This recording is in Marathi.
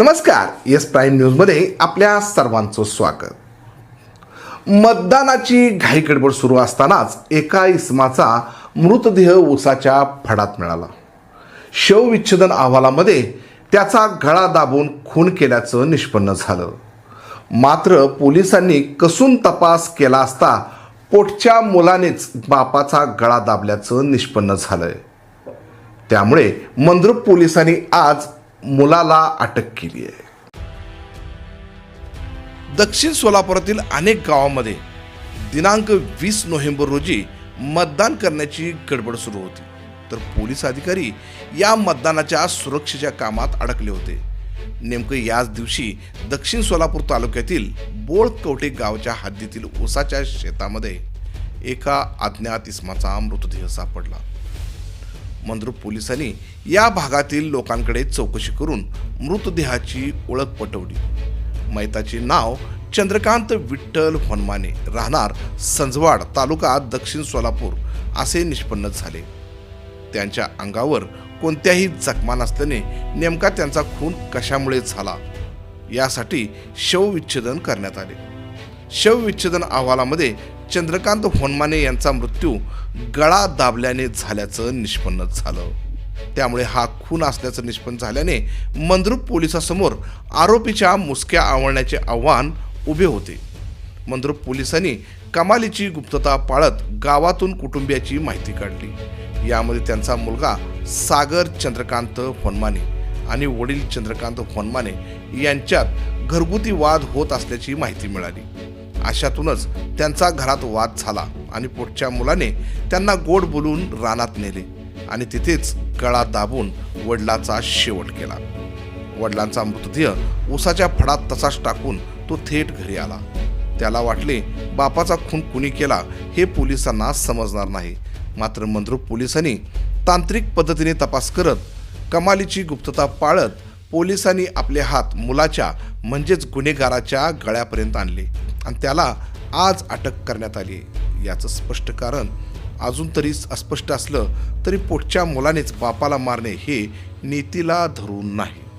नमस्कार येस प्राईम न्यूजमध्ये आपल्या सर्वांचं स्वागत. मतदानाची घाई गडबड सुरू असतानाच एका इसमाचा मृतदेह उसाच्या फडात मिळाला. शवविच्छेदन अहवालामध्ये त्याचा गळा दाबून खून केल्याचं निष्पन्न झालं. मात्र पोलिसांनी कसून तपास केला असता पोटच्या मुलानेच बापाचा गळा दाबल्याचं निष्पन्न झालंय. त्यामुळे मंद्रुप पोलिसांनी आज मुलाला अटक केली आहे. दक्षिण सोलापुरातील अनेक गावांमध्ये दिनांक वीस नोव्हेंबर रोजी मतदान करण्याची गडबड सुरू होती. तर पोलीस अधिकारी या मतदानाच्या सुरक्षेच्या कामात अडकले होते. नेमकं याच दिवशी दक्षिण सोलापूर तालुक्यातील बोळकवटे गावच्या हद्दीतील ऊसाच्या शेतामध्ये एका अज्ञात इसमाचा मृतदेह सापडला. मंद्रुप पोलिसांनी या भागातील लोकांकडे चौकशी करून मृतदेहाची ओळख पटवली. मैताचे नाव चंद्रकांत विठ्ठल हनुमाने. राहणार संजवाड तालुका दक्षिण सोलापूर असे निष्पन्न झाले. त्यांच्या अंगावर कोणत्याही जखमा नसल्याने नेमका त्यांचा खून कशामुळे झाला? यासाठी शवविच्छेदन करण्यात आले. शवविच्छेदन अहवालामध्ये चंद्रकांत होनमाने यांचा मृत्यू गळा दाबल्याने झाल्याचं निष्पन्न झालं. त्यामुळे हा खून असल्याचं निष्पन्न झाल्याने मंद्रुप पोलिसासमोर आरोपीच्या मुसक्या आवळण्याचे आव्हान उभे होते. मंद्रुप पोलिसांनी कमालीची गुप्तता पाळत गावातून कुटुंबियाची माहिती काढली. यामध्ये त्यांचा मुलगा सागर चंद्रकांत होनमाने आणि वडील चंद्रकांत होनमाने यांच्यात घरगुती वाद होत असल्याची माहिती मिळाली. अशातूनच त्यांचा घरात वाद झाला आणि पोटच्या मुलाने त्यांना गोड बोलून रानात नेले आणि तिथेच गळा दाबून वडिलाचा शेवट केला. वडिलांचा मृतदेह उसाच्या फडात तसाच टाकून तो थेट घरी आला. त्याला वाटले बापाचा खून कुणी केला हे पोलिसांना समजणार नाही. मात्र मंद्रुप पोलिसांनी तांत्रिक पद्धतीने तपास करत कमालीची गुप्तता पाळत पोलिसांनी आपले हात मुलाच्या म्हणजेच गुन्हेगाराच्या गळ्यापर्यंत आणले. आणि त्याला आज अटक करण्यात आली याचं स्पष्ट कारण अजून तरी अस्पष्ट असलं तरी पोटच्या मुलानेच बापाला मारणे हे नीतीला धरून नाही.